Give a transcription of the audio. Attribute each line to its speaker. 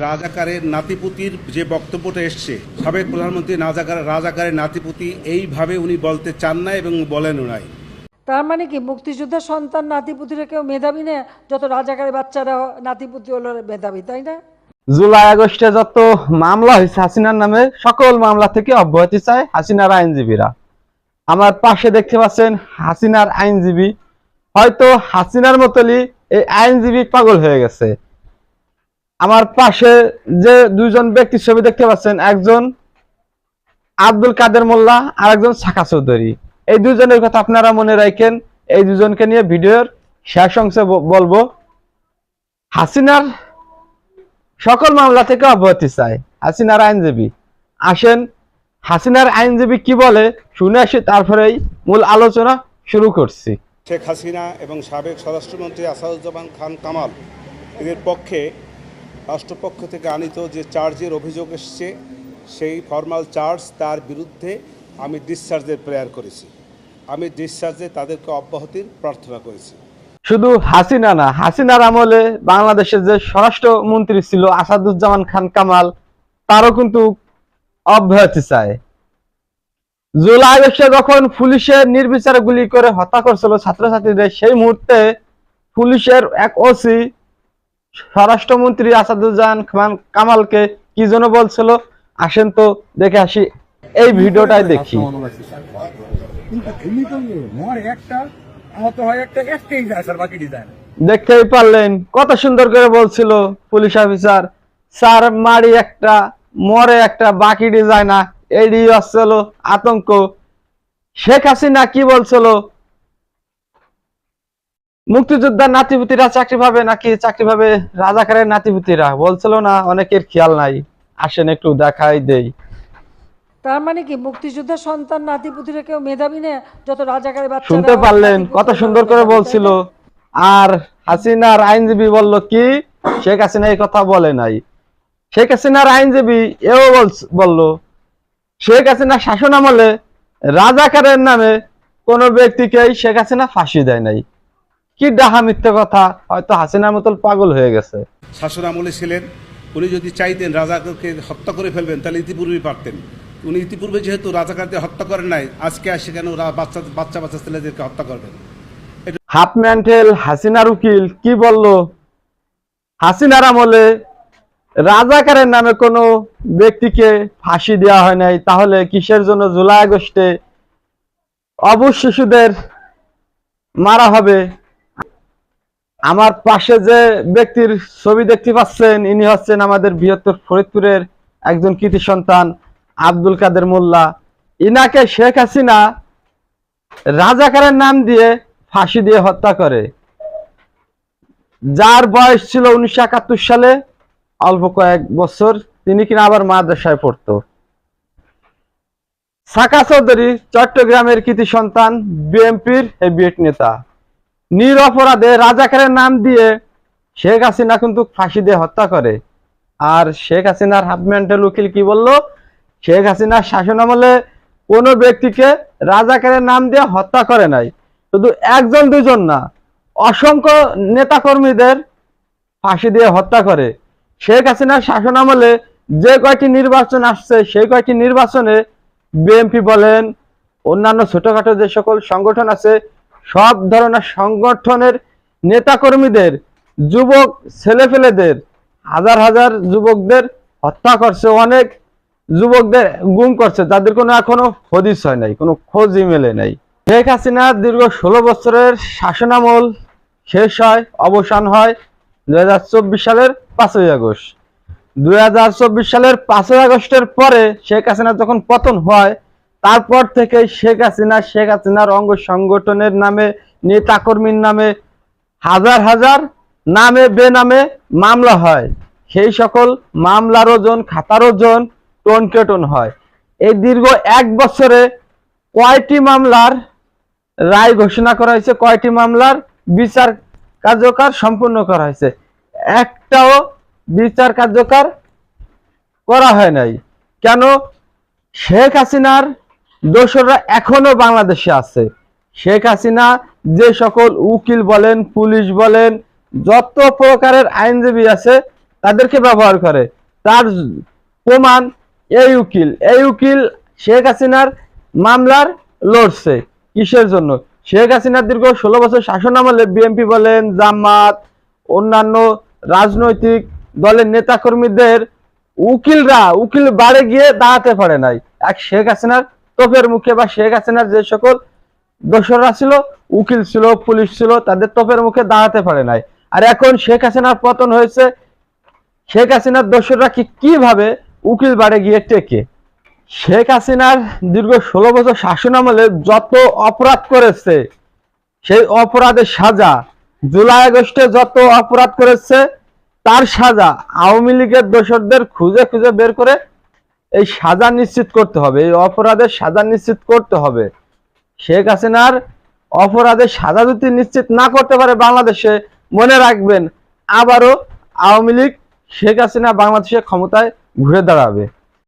Speaker 1: রাজাকারের নাতিপুতির যে বক্তব্যটা এসছে সাবেক প্রধানমন্ত্রী রাজাকার রাজাকারের নাতিপুতি এইভাবে উনি বলতে চান না এবং বলেনও নাই।
Speaker 2: তার মানে কি মুক্তিযোদ্ধার সন্তান নাতিপুতিরা কেউ মেধাবী না? যত রাজাকারের বাচ্চারা নাতিপুতি হলো মেধাবী তাই না?
Speaker 3: জুলাই আগস্টে যত মামলা হয়েছে হাসিনার নামে সকল মামলা থেকে অব্যাহতি চায় হাসিনার আইনজীবীরা। আমার পাশে দেখতে পাচ্ছেন হাসিনার আইনজীবী। হয়তো হাসিনার মতলই এই আইনজীবী পাগল হয়ে গেছে। আমার পাশে যে দুইজন ব্যক্তির ছবি দেখতে পাচ্ছেন, একজন আব্দুল কাদের মোল্লা আর একজন শাখা চৌধুরী। এই দুজনের কথা আপনারা মনে রাখেন, এই দুজনকে নিয়ে ভিডিওর শেষ অংশে বলব। হাসিনার সকল মামলা থেকে অব্যাহতি চায় হাসিনার আইনজীবী। আসেন, হাসিনার আইনজীবী কি বলে শুনে আসি, তারপরেই মূল আলোচনা শুরু করছি।
Speaker 1: শেখ হাসিনা এবং সাবেক স্বরাষ্ট্রমন্ত্রী আসাদুজ্জামান খান কামাল এদের পক্ষে রাষ্ট্রপক্ষ থেকে আনিত যে চার্জের অভিযোগ এসছে, সেই ফর্মাল চার্জ তার বিরুদ্ধে আমি ডিসচার্জের প্রেয়ার করেছি। আমি ডিসচার্জে তাদেরকে অব্যাহতির প্রার্থনা করেছি।
Speaker 3: শুধু হাসিনা না, হাসিনার আমলে বাংলাদেশের যে স্বরাষ্ট্রমন্ত্রী ছিল আসাদুজ্জামান খান কামাল, তারও কিন্তু অব্যাহতি চায়। জুলাই আগস্টে যখন পুলিশের নির্বিচারে গুলি করে হত্যা করছিল ছাত্রছাত্রীদের, সেই মুহূর্তে পুলিশের এক ওসি স্বরাষ্ট্রমন্ত্রী আসাদুজ্জামান খান কামালকে কি যেন বলছিল? আসেন তো দেখে আসি। এই ভিডিওটাই দেখি। দেখতেই পারলেন, কত সুন্দর করে বলছিল পুলিশ অফিসার। স্যার, মারি একটা, মরে একটা, বাকি ডিজাইনা এডি আসছিল আতঙ্ক। শেখ হাসিনা কি বলছিল? মুক্তিযোদ্ধার নাতিপুতিরা চাকরি পাবে নাকি চাকরি পাবে রাজাকারের নাতিপুতিরা বলছিল না অনেকের খেয়াল নাই। আসেন একটু দেখাই দেই।
Speaker 2: তার মানে কি মুক্তিযোদ্ধার সন্তান নাতিপুতিরা কেউ মেধাবী না? যত রাজাকারের বাচ্চারা
Speaker 3: শুনতে পারলেন কত সুন্দর করে বলছিল। আর হাসিনার আইনজীবী বলল কি শেখ হাসিনা এই কথা বলে নাই। শেখ হাসিনার আইনজীবী এও বলল শেখ হাসিনা শাসন আমলে রাজাকারের নামে কোন ব্যক্তিকেই শেখ হাসিনা ফাঁসি দেয় নাই। কি ডাহা মিথ্যে কথা? হয়তো হাসিনার মতন পাগল হয়ে গেছে।
Speaker 1: শাসন আমলে ছিলেন উনি যদি চাইতেন রাজাকে হত্যা করে ফেলবেন তাহলে ইতিপূর্বেই পারতেন। উনি ইতিপূর্বে যেহেতু রাজাকারদের হত্যা করেন নাই আজকে আসে কেন বাচ্চা বাচ্চা বাচ্চা ছেলেদেরকে হত্যা করবেন?
Speaker 3: হাফ ম্যান্টেল হাসিনার উকিল কি বলল? হাসিনার আমলে রাজাকারের নামে কোনো ব্যক্তিকে ফাঁসি দেওয়া হয় নাই তাহলে কিসের জন্য জুলাই আগস্টে অবশ শিশুদের মারা হবে? আমার পাশে যে ব্যক্তির ছবি দেখতে পাচ্ছেন, ইনি হচ্ছেন আমাদের বৃহত্তর ফরিদপুরের একজন কৃতি সন্তান আব্দুল কাদের মোল্লা। ইনাকে শেখ হাসিনা রাজাকারের নাম দিয়ে ফাঁসি দিয়ে হত্যা করে। যার বয়স ছিল উনিশশো একাত্তর সালে, অল্প কয়েক বছর তিনি কিনা আবার মাদ্রাসায় পড়তো। সাকা চৌধুরী, চট্টগ্রামের কৃতি সন্তান, বিএনপির হেভিয়েট নেতা। নিরপরাধে রাজাকারের নাম দিয়ে শেখ হাসিনা কিন্তু ফাঁসি দিয়ে হত্যা করে। আর শেখ হাসিনার হাফ মেন্টাল উকিল কি বলল? শেখ হাসিনার শাসন আমলে কোনো ব্যক্তিকে রাজাকারের নাম দিয়ে হত্যা করে নাই। শুধু একজন, দুজন না, অসংখ্য নেতাকর্মীদের ফাঁসি দিয়ে হত্যা করে। শেখ হাসিনার শাসন আমলে যে কয়টি নির্বাচন আসছে, সেই কয়টি নির্বাচনে বিএমপি বলেন, অন্যান্য ছোটখাটো যে সকল সংগঠন আছে সব ধরনের সংগঠনের নেতাকর্মীদের, যুবক ছেলেপেলেদের, হাজার হাজার যুবকদের হত্যা করছে, অনেক যুবকদের গুম করছে, যাদের কোনো এখনও হদিস হয় নাই, কোনো খোঁজই মেলে নাই। শেখ হাসিনার দীর্ঘ ষোলো বছরের শাসনামল শেষ হয়, অবসান হয় দুই হাজার চব্বিশ সালের পাঁচই আগস্ট। দুই হাজার চব্বিশ সালের পাঁচই আগস্টের পরে শেখ হাসিনা যখন পতন হয় তারপর থেকে শেখ হাসিনা, শেখ হাসিনার অঙ্গ সংগঠনের নামে, নেতাকর্মীর নামে হাজার হাজার নামে, বেনামে মামলা হয়। সেই সকল মামলার ওজন, খাতার ওজন টনকেটন হয়। এই দীর্ঘ এক বছরে কয়টি মামলার রায় ঘোষণা করা হয়েছে? কয়টি মামলার বিচার কার্যকর সম্পূর্ণ করা হয়েছে? একটাও বিচার কার্যকর করা হয় নাই। কেন? শেখ হাসিনার দোসররা এখনও বাংলাদেশে আছে। শেখ হাসিনা যে সকল উকিল বলেন, পুলিশ বলেন, যত প্রকারের আইনজীবী আছে, তাদেরকে ব্যবহার করে। তার প্রমাণ এই উকিল। এই উকিল শেখ হাসিনার মামলার লড়ছে কিসের জন্য? শেখ হাসিনার দীর্ঘ ষোলো বছর শাসন আমলে বিএনপি বলেন, জামাত, অন্যান্য রাজনৈতিক দলের নেতাকর্মীদের উকিলরা, উকিল বাড়ে গিয়ে দাঁড়াতে পারে নাই। এক শেখ হাসিনার তোপের মুখে বা শেখ হাসিনার যে সকল দোসররা ছিল, উকিল ছিল, পুলিশ ছিল, তাদের তোপের মুখে দাঁড়াতে পারে নাই। আর এখন শেখ হাসিনার পতন হয়েছে, শেখ হাসিনার দোসররা কি কীভাবে উকিল বাড়ে গিয়ে টেকে? শেখ হাসিনার দীর্ঘ ষোলো বছর শাসন আমলে যত অপরাধ করেছে, সেই অপরাধের সাজা, জুলাই আগস্টে যত অপরাধ করেছে, তার সাজা আওয়ামী লীগের দোসরদের খুঁজে খুঁজে বের করে এই সাজা নিশ্চিত করতে হবে, এই অপরাধের সাজা নিশ্চিত করতে হবে। শেখ হাসিনার অপরাধের সাজা যদি নিশ্চিত না করতে পারে বাংলাদেশে, মনে রাখবেন, আবারও আওয়ামী লীগ শেখ হাসিনা বাংলাদেশের ক্ষমতায় ঘুরে দাঁড়াবে।